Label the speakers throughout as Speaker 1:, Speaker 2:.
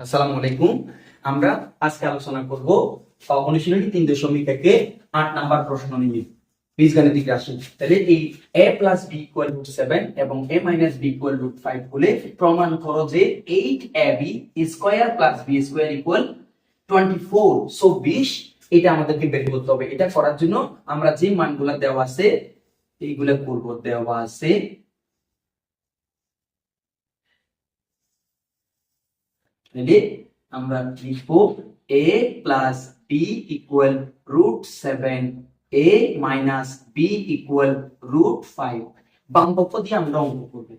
Speaker 1: আসসালামু আলাইকুম। আমরা আজকে আলোচনা করব অনুশীলনী তিন দশমিক একে আট নাম্বার প্রশ্ন নিয়ে। বীজগাণিতিক রাশি তাহলে এই A plus B equal root seven এবং A minus B equal root five হলে প্রমাণ করো যে eight A B square plus B square equal twenty four so বিশ এটা আমাদেরকে বের করতে হবে। এটা করার জন্য আমরা যে মানগুলা দেওয়া আছে, এইগুলা করব। দেওয়া আছে তাহলে আমরা লিখব a plus B equal root seven A minus B equal root five বাম পক্ষ দিয়ে আমরা অঙ্ক করব।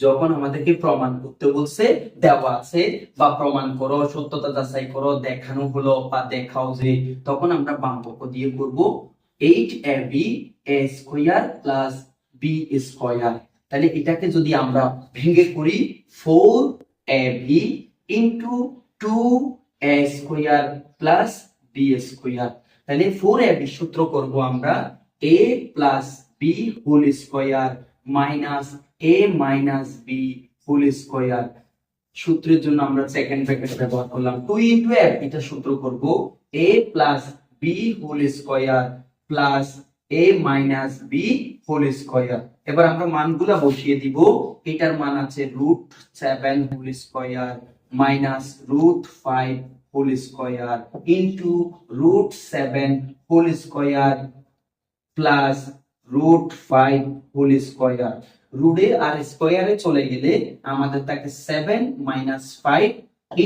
Speaker 1: যখন আমাদেরকে প্রমাণ করতে বলছে, দেওয়া আছে, বা প্রমাণ করো, সত্যতা যাচাই করো, দেখানো হলো বা দেখাও যে, তখন আমরা বাম পক্ষ দিয়ে করব eight A B A square plus B square তাহলে এটাকে যদি আমরা ভেঙে করি four A B into two A square plus B square তাহলে ফোর এ বি সূত্র করব আমরা A plus B whole square minus A minus B whole square সূত্রের জন্য আমরা সেকেন্ড ব্র্যাকেট ব্যবহার করলাম। টু ইন্টু এটা সূত্র করব A plus B whole square plus A minus B whole square এবার আমরা মানগুলা বসিয়ে দিব। এটার মান আছে root seven whole square minus root five whole square into root seven whole square plus root five whole square রুটে আর স্কোয়ারে চলে গেলে আমাদের থাকে seven minus five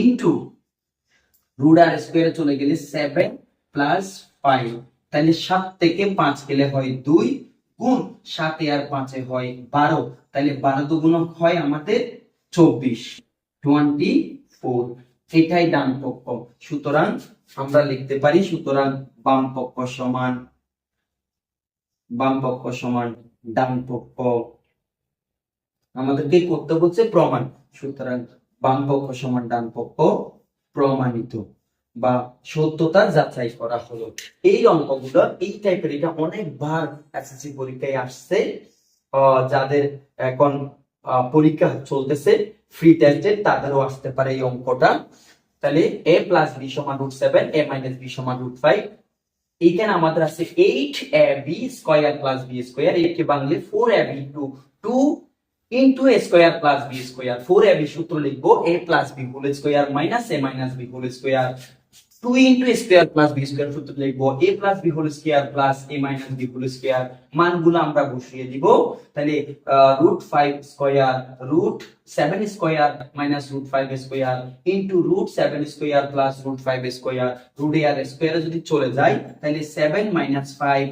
Speaker 1: into root আর স্কোয়ারে চলে গেলে সেভেন প্লাস ফাইভ তাহলে সাত থেকে পাঁচ গেলে হয় দুই গুণ সাতে আর পাঁচে হয় বারো। তাহলে বারো দুগুণক হয় আমাদের চব্বিশ। টোয়েন্টি ফোর এটাই ডান পক্ষ। সুতরাং আমরা লিখতে পারি সুতরাং বাম পক্ষ সমান, বাম পক্ষ সমান ডান পক্ষ। আমাদেরকে করতে হচ্ছে প্রমাণ সুতরাং বাম পক্ষ সমান ডান পক্ষ প্রমাণিত। বা সত্যতা যাচাই করা হলো। এই অঙ্কগুলো, এই টাইপের এটা অনেকবার এসএসসি পরীক্ষায় আসছে যাদের এখন পরীক্ষা চলতেছে ফ্রি টেস্টের তাদেরও আসতে পারে এই অঙ্কটা। তাহলে এ প্লাস বি সমান root seven A minus B সমান রুট ফাইভ এইখানে আমাদের আছে eight A B square plus B square একে বাংলে four A B two two into A square plus B square four A B সূত্র লিখব A plus B whole square minus A minus B whole square two into square plus B square সূত্র লিখব, A plus B whole square plus A minus B whole square, মানগুলো আমরা বসিয়ে দিব। তাহলে root five square root seven square minus root five square into root seven square plus root five square root আর স্কোয়ারে যদি চলে যায়, তাহলে seven minus five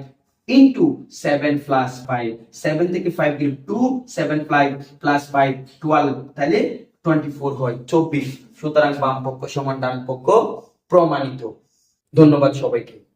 Speaker 1: into seven plus five seven থেকে ফাইভ গেলে two seven five plus five twelve তাহলে twenty four হয়, চব্বিশ। সুতরাং বাম পক্ষ সমান ডান পক্ষ প্রমাণিত। ধন্যবাদ সবাইকে।